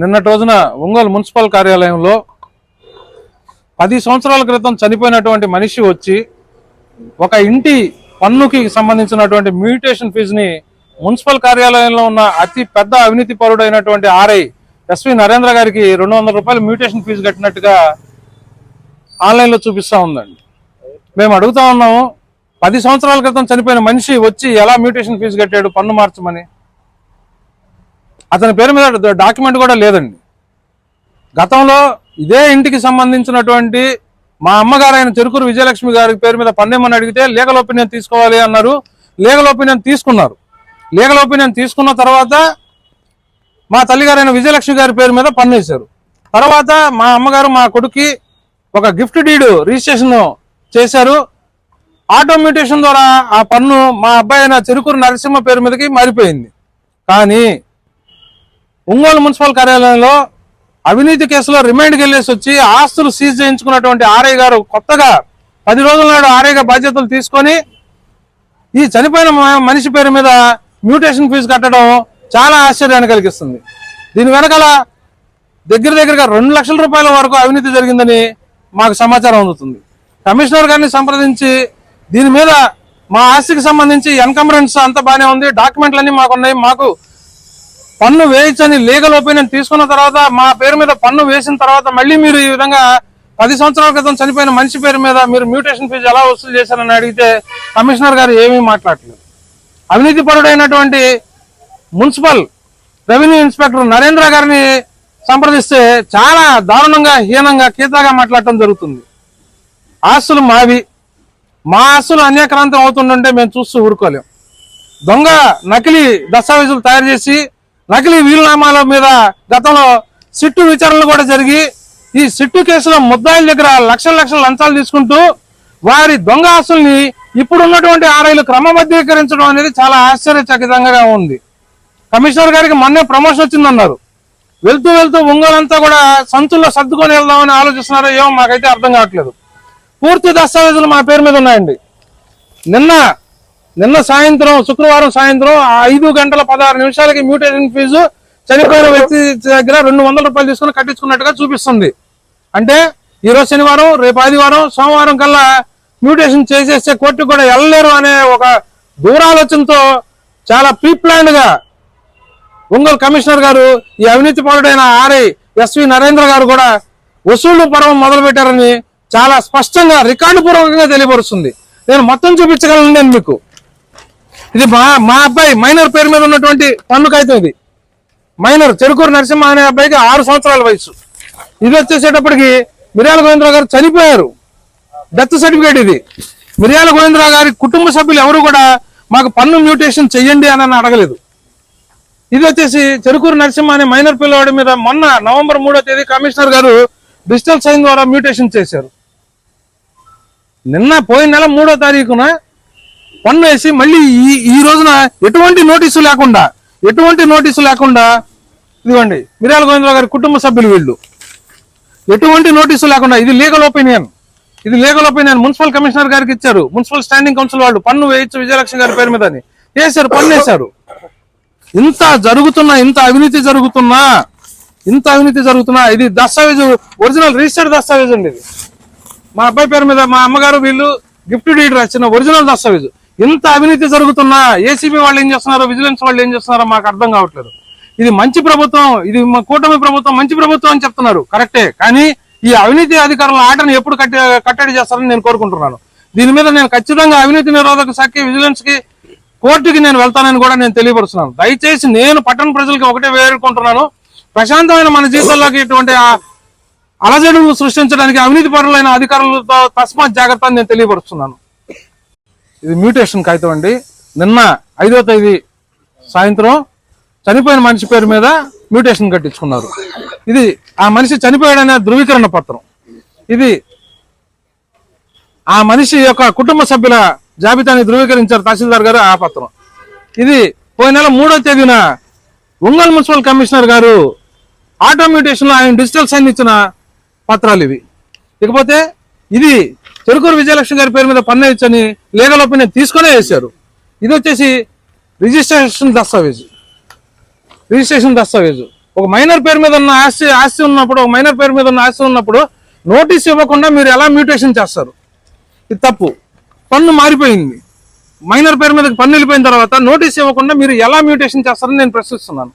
నిన్నటి రోజున ఒంగోలు మున్సిపల్ కార్యాలయంలో పది సంవత్సరాల క్రితం చనిపోయినటువంటి మనిషి వచ్చి ఒక ఇంటి పన్నుకి సంబంధించినటువంటి మ్యూటేషన్ ఫీజుని మున్సిపల్ కార్యాలయంలో ఉన్న అతి పెద్ద అవినీతి పరుడైనటువంటి ఆర్ఐ ఎస్వి నరేంద్ర గారికి రెండు వందల రూపాయలు మ్యూటేషన్ ఫీజు కట్టినట్టుగా ఆన్లైన్లో చూపిస్తూ ఉందండి. మేము అడుగుతా ఉన్నాము పది సంవత్సరాల క్రితం చనిపోయిన మనిషి వచ్చి ఎలా మ్యూటేషన్ ఫీజు కట్టాడు పన్ను మార్చమని? అతని పేరు మీద డాక్యుమెంట్ కూడా లేదండి. గతంలో ఇదే ఇంటికి సంబంధించినటువంటి మా అమ్మగారైన అయిన చెరుకూరు విజయలక్ష్మి గారి పేరు మీద పన్నేమని అడిగితే లీగల్ ఒపీనియన్ తీసుకోవాలి అన్నారు. లీగల్ ఒపీనియన్ తీసుకున్నారు. లీగల్ ఒపీనియన్ తీసుకున్న తర్వాత మా తల్లిగారైన విజయలక్ష్మి గారి పేరు మీద పన్నేశారు. తర్వాత మా అమ్మగారు మా కొడుక్కి ఒక గిఫ్ట్ డీడ్ రిజిస్ట్రేషన్ చేశారు. ఆటోమ్యూటేషన్ ద్వారా ఆ పన్ను మా అబ్బాయి అయిన చెరుకూరు నరసింహ పేరు మీదకి మారిపోయింది. కానీ ఒంగోలు మున్సిపల్ కార్యాలయంలో అవినీతి కేసులో రిమైండ్కి వెళ్ళేసి వచ్చి ఆస్తులు సీజ్ చేయించుకున్నటువంటి ఆర్ఐ గారు కొత్తగా పది రోజుల నాడు ఆర్ఐగా బాధ్యతలు తీసుకొని ఈ చనిపోయిన మ- మనిషి పేరు మీద మ్యూటేషన్ ఫీజు కట్టడం చాలా ఆశ్చర్యాన్ని కలిగిస్తుంది. దీని వెనకాల దగ్గర దగ్గరగా రెండు లక్షల రూపాయల వరకు అవినీతి జరిగిందని మాకు సమాచారం అందుతుంది. కమిషనర్ గారిని సంప్రదించి దీని మీద మా ఆస్తికి సంబంధించి ఎన్కంబరెన్స్ అంతా బాగానే ఉంది. డాక్యుమెంట్లన్నీ అన్నీ మాకున్నాయి. మాకు పన్ను వేయించని లీగల్ ఒపీనియన్ తీసుకున్న తర్వాత మా పేరు మీద పన్ను వేసిన తర్వాత మళ్ళీ మీరు ఈ విధంగా పది సంవత్సరాల క్రితం చనిపోయిన మనిషి పేరు మీద మీరు మ్యూటేషన్ ఫీజు ఎలా వసూలు చేశారని అడిగితే కమిషనర్ గారు ఏమీ మాట్లాడలేదు. అవినీతి పరుడైనటువంటి మున్సిపల్ రెవెన్యూ ఇన్స్పెక్టర్ నరేంద్ర గారిని సంప్రదిస్తే చాలా దారుణంగా హీనంగా కీతాగా మాట్లాడటం జరుగుతుంది. ఆస్తులు మావి. మా ఆస్తులు అన్యక్రాంతం అవుతుందంటే మేము చూస్తూ ఊరుకోలేం. దొంగ నకిలీ దస్తావేజులు తయారు చేసి నకిలీ వీలునామాల మీద గతంలో సిట్టు విచారణలు కూడా జరిగి ఈ సిట్టు కేసులో ముద్దాయిల దగ్గర లక్షల లక్షల లంచాలు తీసుకుంటూ వారి దొంగ ఆస్తుల్ని ఇప్పుడున్నటువంటి ఆర్ఐలు క్రమబద్ధీకరించడం అనేది చాలా ఆశ్చర్యచకితంగా ఉంది. కమిషనర్ గారికి మొన్నే ప్రమోషన్ వచ్చిందన్నారు. వెళ్తూ వెళ్తూ ఒంగోలంతా కూడా సంచుల్లో సర్దుకొని వెళ్దామని ఆలోచిస్తున్నారో ఏమో మాకైతే అర్థం కావట్లేదు. పూర్తి దస్తావేజులు మా పేరు మీద ఉన్నాయండి. నిన్న నిన్న సాయంత్రం శుక్రవారం సాయంత్రం ఆ ఐదు గంటల పదహారు నిమిషాలకి మ్యూటేషన్ ఫీజు చనిపోయిన వ్యక్తి దగ్గర రెండు వందల రూపాయలు తీసుకుని కట్టించుకున్నట్టుగా చూపిస్తుంది. అంటే ఈరోజు శనివారం రేపు ఆదివారం సోమవారం కల్లా మ్యూటేషన్ చేసేస్తే కోర్టుకు కూడా వెళ్ళలేరు అనే ఒక దూరాలోచనతో చాలా ప్రీప్లాన్డ్గా ఒంగోలు కమిషనర్ గారు ఈ అవినీతి పరుడైన ఆర్ఐ ఎస్వి నరేంద్ర గారు కూడా వసూళ్ళు పర్వం మొదలుపెట్టారని చాలా స్పష్టంగా రికార్డు పూర్వకంగా తెలియపరుస్తుంది. నేను మొత్తం చూపించగలను నేను మీకు. ఇది మా మా అబ్బాయి మైనర్ పేరు మీద ఉన్నటువంటి పన్ను కాగితం ఇది. మైనర్ చెరుకూరు నరసింహ అనే అబ్బాయికి ఆరు సంవత్సరాల వయసు ఇది వచ్చేసేటప్పటికి మిర్యాల గోవిందరావు గారు చనిపోయారు. డెత్ సర్టిఫికేట్ ఇది. మిర్యాల గోవిందరావు గారి కుటుంబ సభ్యులు ఎవరు కూడా మాకు పన్ను మ్యూటేషన్ చెయ్యండి అని అడగలేదు. ఇది వచ్చేసి చెరుకూరు నరసింహ అనే మైనర్ పిల్లవాడి మీద మొన్న నవంబర్ మూడో తేదీ కమిషనర్ గారు డిజిటల్ సైన్ ద్వారా మ్యూటేషన్ చేశారు. నిన్న పోయిన నెల మూడో తారీఖున పన్ను వేసి మళ్ళీ ఈ ఈ రోజున ఎటువంటి నోటీసు లేకుండా ఎటువంటి నోటీసు లేకుండా ఇదిగోండి మిర్యాల గోవిందరావు గారి కుటుంబ సభ్యులు వీళ్ళు. ఎటువంటి నోటీసు లేకుండా ఇది లీగల్ ఒపీనియన్ ఇది లీగల్ ఒపీనియన్ మున్సిపల్ కమిషనర్ గారికి ఇచ్చారు. మున్సిపల్ స్టాండింగ్ కౌన్సిల్ వాళ్ళు పన్ను వేయచ్చు విజయలక్ష్మి గారి పేరు మీద అని. వేశారు పన్ను వేశారు. ఇంత జరుగుతున్నా ఇంత అవినీతి జరుగుతున్నా ఇంత అవినీతి జరుగుతున్నా ఇది దస్తావేజు ఒరిజినల్ రిజిస్టర్డ్ దస్తావేజ్ అండి ఇది. మా అబ్బాయి పేరు మీద మా అమ్మగారు వీళ్ళు గిఫ్ట్ డీడ్ రాసిన ఒరిజినల్ దస్తావేజు. ఇంత అవినీతి జరుగుతున్నా ఏసీబీ వాళ్ళు ఏం చేస్తున్నారో విజిలెన్స్ వాళ్ళు ఏం చేస్తున్నారో మాకు అర్థం కావట్లేదు. ఇది మంచి ప్రభుత్వం ఇది మా కూటమి ప్రభుత్వం మంచి ప్రభుత్వం అని చెప్తున్నారు. కరెక్టే. కానీ ఈ అవినీతి అధికారుల ఆటను ఎప్పుడు కట్టి కట్టడి చేస్తారని నేను కోరుకుంటున్నాను. దీని మీద నేను ఖచ్చితంగా అవినీతి నిరోధక శాఖకి విజిలెన్స్కి కోర్టుకి నేను వెళ్తానని కూడా నేను తెలియపరుస్తున్నాను. దయచేసి నేను పట్టణ ప్రజలకి ఒకటే వేడుకుంటున్నాను. ప్రశాంతమైన మన జీవితంలోకి ఇటువంటి ఆ- అలజడులు సృష్టించడానికి అవినీతి పరులైన అధికారులతో తస్మాత్ జాగ్రత్త నేను తెలియపరుస్తున్నాను. ఇది మ్యూటేషన్ కాగితం అండి. నిన్న ఐదో తేదీ సాయంత్రం చనిపోయిన మనిషి పేరు మీద మ్యూటేషన్ కట్టించుకున్నారు. ఇది ఆ మనిషి చనిపోయాడనే ధృవీకరణ పత్రం. ఇది ఆ మనిషి యొక్క కుటుంబ సభ్యుల జాబితాని ధృవీకరించారు తహసీల్దార్ గారు ఆ పత్రం. ఇది పోయిన నెల మూడో తేదీన ఒంగోలు మున్సిపల్ కమిషనర్ గారు ఆటో మ్యూటేషన్లో ఆయన డిజిటల్ సైన్ ఇచ్చిన పత్రాలు ఇవి. ఇకపోతే ఇది పెరుకూరు విజయలక్ష్మి గారి పేరు మీద పన్ను ఇచ్చని లీగల్ ఒపీనియన్ తీసుకునే వేశారు. ఇది వచ్చేసి రిజిస్ట్రేషన్ దస్తావేజు. రిజిస్ట్రేషన్ దస్తావేజు. ఒక మైనర్ పేరు మీద ఉన్న ఆస్తి ఆస్తి ఉన్నప్పుడు ఒక మైనర్ పేరు మీద ఉన్న ఆస్తి ఉన్నప్పుడు నోటీస్ ఇవ్వకుండా మీరు ఎలా మ్యూటేషన్ చేస్తారు? ఇది తప్పు. పన్ను మారిపోయింది. మైనర్ పేరు మీద పన్ను వెళ్ళిపోయిన తర్వాత నోటీస్ ఇవ్వకుండా మీరు ఎలా మ్యూటేషన్ చేస్తారని నేను ప్రశ్నిస్తున్నాను.